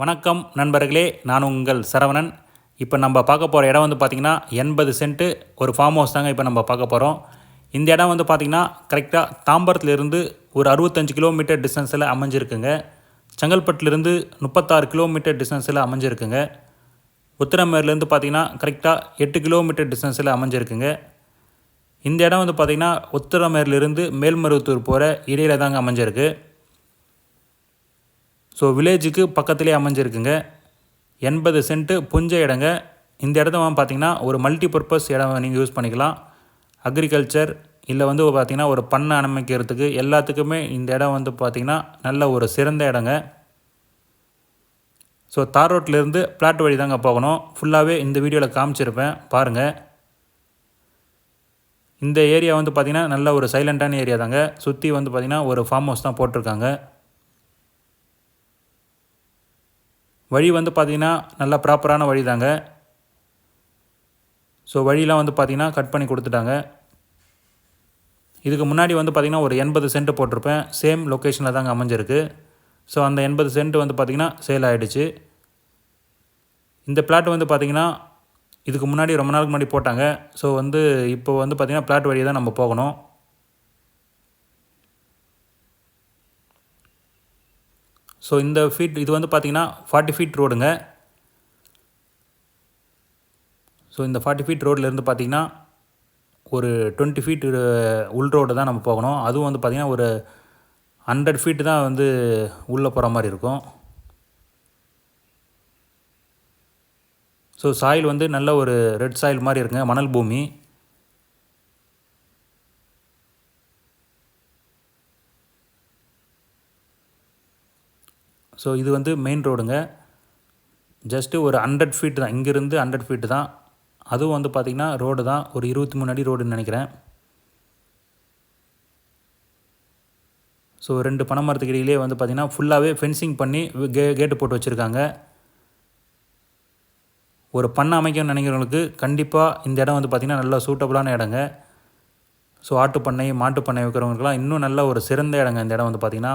வணக்கம் நண்பர்களே நான் உங்கள் சரவணன். இப்போ நம்ம பார்க்க போகிற இடம் வந்து பார்த்திங்கன்னா எண்பது சென்ட்டு ஒரு ஃபார்ம் ஹவுஸ் தாங்க இப்போ நம்ம பார்க்க போகிறோம் இந்த இடம் வந்து பார்த்திங்கன்னா கரெக்டாக தாம்பரத்துலேருந்து ஒரு அறுபத்தஞ்சு கிலோமீட்டர் டிஸ்டன்ஸில் அமைஞ்சிருக்குங்க. செங்கல்பட்டுலேருந்து முப்பத்தாறு கிலோமீட்டர் டிஸ்டன்ஸில் அமைஞ்சிருக்குங்க. உத்திரமேர்லேருந்து பார்த்திங்கன்னா கரெக்டாக எட்டு கிலோமீட்டர் டிஸ்டன்ஸில் அமைஞ்சிருக்குங்க. இந்த இடம் வந்து பார்த்திங்கன்னா உத்திரமேர்லேருந்து மேல்மருவத்தூர் போகிற இடையில தாங்க அமைஞ்சிருக்கு. ஸோ வில்லேஜுக்கு பக்கத்துலேயே அமைஞ்சிருக்குங்க. எண்பது சென்ட்டு புஞ்ச இடங்க. இந்த இடத்த வந்து பார்த்திங்கன்னா ஒரு மல்டி பர்பஸ் இடம் நீங்கள் யூஸ் பண்ணிக்கலாம். அக்ரிகல்ச்சர் இல்லை வந்து பார்த்திங்கன்னா ஒரு பண்ணை அமைக்கிறதுக்கு எல்லாத்துக்குமே இந்த இடம் வந்து பார்த்திங்கன்னா நல்ல ஒரு சிறந்த இடங்க. ஸோ தார் ரோட்லேருந்து பிளாட் வழி தாங்க போகணும். ஃபுல்லாகவே இந்த வீடியோவில் காமிச்சிருப்பேன். பாருங்கள் இந்த ஏரியா வந்து பார்த்திங்கன்னா நல்ல ஒரு சைலண்ட்டான ஏரியா தாங்க சுற்றி வந்து பார்த்திங்கன்னா ஒரு ஃபார்ம் ஹவுஸ் தான் போட்டிருக்காங்க. வழி வந்து பார்த்திங்கன்னா நல்லா ப்ராப்பரான வழி தாங்க. ஸோ வழியெலாம் வந்து பார்த்திங்கன்னா கட் பண்ணி கொடுத்துட்டாங்க. இதுக்கு முன்னாடி வந்து பார்த்திங்கன்னா ஒரு எண்பது சென்ட் போட்டிருப்பேன். சேம் லொக்கேஷனில் தாங்க அமைஞ்சிருக்கு. ஸோ அந்த எண்பது சென்ட் வந்து பார்த்திங்கன்னா சேல் ஆகிடுச்சு இந்த பிளாட் வந்து பார்த்திங்கன்னா இதுக்கு முன்னாடி ரொம்ப நாளுக்கு முன்னாடி போட்டாங்க. ஸோ வந்து இப்போ வந்து பார்த்திங்கன்னா பிளாட் வழியை தான் நம்ம போகணும். ஸோ இந்த ஃபீட் இது வந்து பார்த்திங்கன்னா ஃபார்ட்டி ஃபீட் ரோடுங்க ஸோ இந்த ஃபார்ட்டி ஃபீட் ரோட்லேருந்து பார்த்திங்கன்னா ஒரு டுவெண்ட்டி ஃபீட் உள் ரோடு தான் நம்ம போகணும். அதுவும் வந்து பார்த்திங்கன்னா ஒரு ஹண்ட்ரட் ஃபீட்டு தான் வந்து உள்ளே போகிற மாதிரி இருக்கும். ஸோ சாயில் வந்து நல்ல ஒரு ரெட் சாயில் மாதிரி இருக்குங்க மணல் பூமி. ஸோ இது வந்து மெயின் ரோடுங்க ஜஸ்ட்டு ஒரு ஹண்ட்ரட் ஃபீட் தான். இங்கேருந்து ஹண்ட்ரட் ஃபீட்டு தான். அதுவும் வந்து பார்த்திங்கன்னா ரோடு தான். ஒரு இருபத்தி மூணு அடி ரோடுன்னு நினைக்கிறேன். ஸோ ரெண்டு பனை மரத்துக்கு இடையிலே வந்து பார்த்திங்கன்னா ஃபுல்லாகவே ஃபென்சிங் பண்ணி கே கேட்டு போட்டு வச்சுருக்காங்க. ஒரு பண்ணை அமைக்கணும்னு நினைக்கிறவங்களுக்கு கண்டிப்பாக இந்த இடம் வந்து பார்த்திங்கன்னா நல்லா சூட்டபுளான இடங்க. ஸோ ஆட்டு பண்ணை மாட்டு பண்ணை வைக்கிறவங்களுக்குலாம் இன்னும் நல்ல ஒரு சிறந்த இடங்க இந்த இடம் வந்து பார்த்திங்கன்னா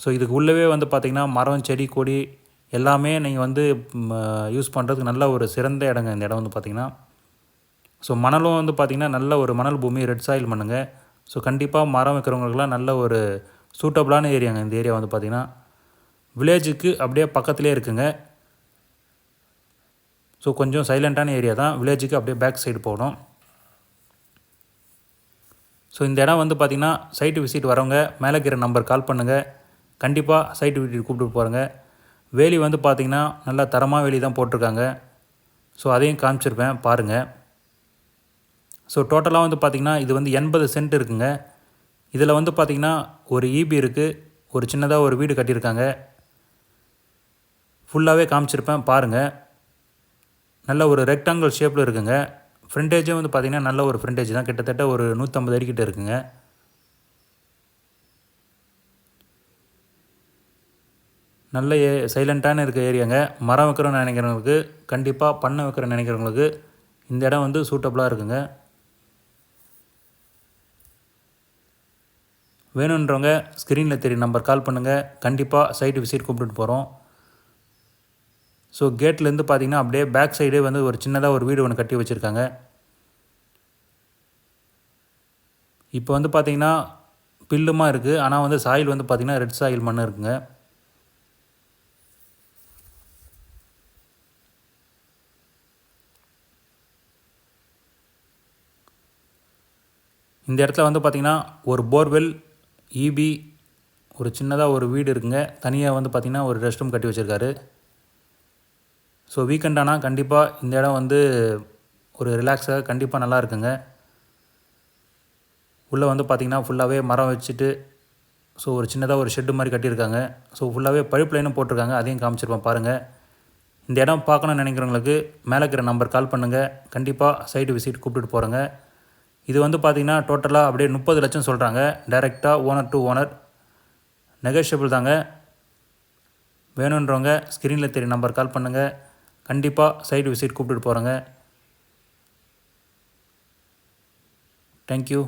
ஸோ இதுக்கு உள்ளவே வந்து பார்த்திங்கன்னா மரம் செடி கொடி எல்லாமே நீங்கள் வந்து யூஸ் பண்ணுறதுக்கு நல்ல ஒரு சிறந்த இடங்க இந்த இடம் வந்து பார்த்திங்கன்னா ஸோ மணலும் வந்து பார்த்திங்கன்னா நல்ல ஒரு மணல் பூமி ரெட் சாயில் மண்ணுங்க ஸோ கண்டிப்பாக மரம் வைக்கிறவங்களுக்குலாம் நல்ல ஒரு சூட்டபுளான ஏரியாங்க இந்த ஏரியா வந்து பார்த்திங்கன்னா வில்லேஜுக்கு அப்படியே பக்கத்துலேயே இருக்குங்க. ஸோ கொஞ்சம் சைலண்ட்டான ஏரியா தான். வில்லேஜுக்கு அப்படியே பேக் சைடு போகணும். ஸோ இந்த இடம் வந்து பார்த்திங்கன்னா சைட்டு விசிட் வரவங்க மேலே இருக்கிற நம்பர் கால் பண்ணுங்கள் கண்டிப்பாக சைட்டு விசிட் கூப்பிட்டு போகிறேங்க வேலி வந்து பார்த்திங்கன்னா நல்லா தரமாக வேலி தான் போட்டிருக்காங்க. ஸோ அதையும் காமிச்சிருப்பேன் பாருங்கள் ஸோ டோட்டலாக வந்து பார்த்திங்கன்னா இது வந்து எண்பது சென்ட் இருக்குங்க. இதில் வந்து பார்த்திங்கன்னா ஒரு ஈபி இருக்குது ஒரு சின்னதாக ஒரு வீடு கட்டியிருக்காங்க. ஃபுல்லாகவே காமிச்சிருப்பேன் பாருங்கள் நல்ல ஒரு ரெக்டாங்கிள் ஷேப்பில் இருக்குங்க. ஃப்ரண்டேஜும் வந்து பார்த்திங்கன்னா நல்ல ஒரு ஃப்ரண்டேஜ் தான். கிட்டத்தட்ட ஒரு நூற்றம்பது அடிக்கிட்ட இருக்குங்க. நல்ல ஏ சைலண்ட்டான இருக்க ஏரியாங்க. மரம் வைக்கிறோன்னு நினைக்கிறவங்களுக்கு கண்டிப்பாக பண்ணை வைக்கிற நினைக்கிறவங்களுக்கு இந்த இடம் வந்து சூட்டபுளாக இருக்குங்க. வேணுன்றவங்க ஸ்க்ரீனில் தெரிய நம்பர் கால் பண்ணுங்கள் கண்டிப்பாக சைட்டு விசிட் கூப்பிட்டுட்டு போகிறோம் ஸோ கேட்லேருந்து பார்த்தீங்கன்னா அப்படியே பேக் சைடே வந்து ஒரு சின்னதாக ஒரு வீடு ஒன்று கட்டி வச்சுருக்காங்க. இப்போ வந்து பார்த்திங்கன்னா பில்லுமா இருக்குது ஆனால் வந்து சாயில் வந்து பார்த்திங்கன்னா ரெட் சாயில் மண் இருக்குங்க. இந்த இடத்துல வந்து பார்த்திங்கன்னா ஒரு போர்வெல் ஈபி ஒரு சின்னதாக ஒரு வீடு இருக்குங்க. தனியாக வந்து பார்த்திங்கன்னா ஒரு ரெஸ்ட் ரூம் கட்டி வச்சுருக்காரு. ஸோ வீக்கெண்ட் ஆனால் கண்டிப்பாக இந்த இடம் வந்து ஒரு ரிலாக்ஸாக கண்டிப்பாக நல்லா இருக்குங்க. உள்ளே வந்து பார்த்திங்கன்னா ஃபுல்லாகவே மரம் வச்சுட்டு ஸோ ஒரு சின்னதாக ஒரு ஷெட்டு மாதிரி கட்டியிருக்காங்க. ஸோ ஃபுல்லாகவே பைப் லைனும் போட்டிருக்காங்க. அதையும் காமிச்சிருப்பேன் பாருங்கள் இந்த இடம் பார்க்கணும்னு நினைக்கிறவங்களுக்கு மேலே இருக்கிற நம்பர் கால் பண்ணுங்கள் கண்டிப்பாக சைட்டு விசிட் கூப்பிட்டுட்டு போகிறேங்க இது வந்து பார்த்திங்கன்னா டோட்டலாக அப்படியே முப்பது லட்சம் சொல்கிறாங்க டைரெக்டாக ஓனர் டு ஓனர் நெகோஷியபிள் தாங்க. வேணுன்றவங்க ஸ்க்ரீனில் தெரிய நம்பர் கால் பண்ணுங்கள் கண்டிப்பாக சைட் விசிட் கூப்பிட்டுட்டு போகிறேங்க தேங்க்யூ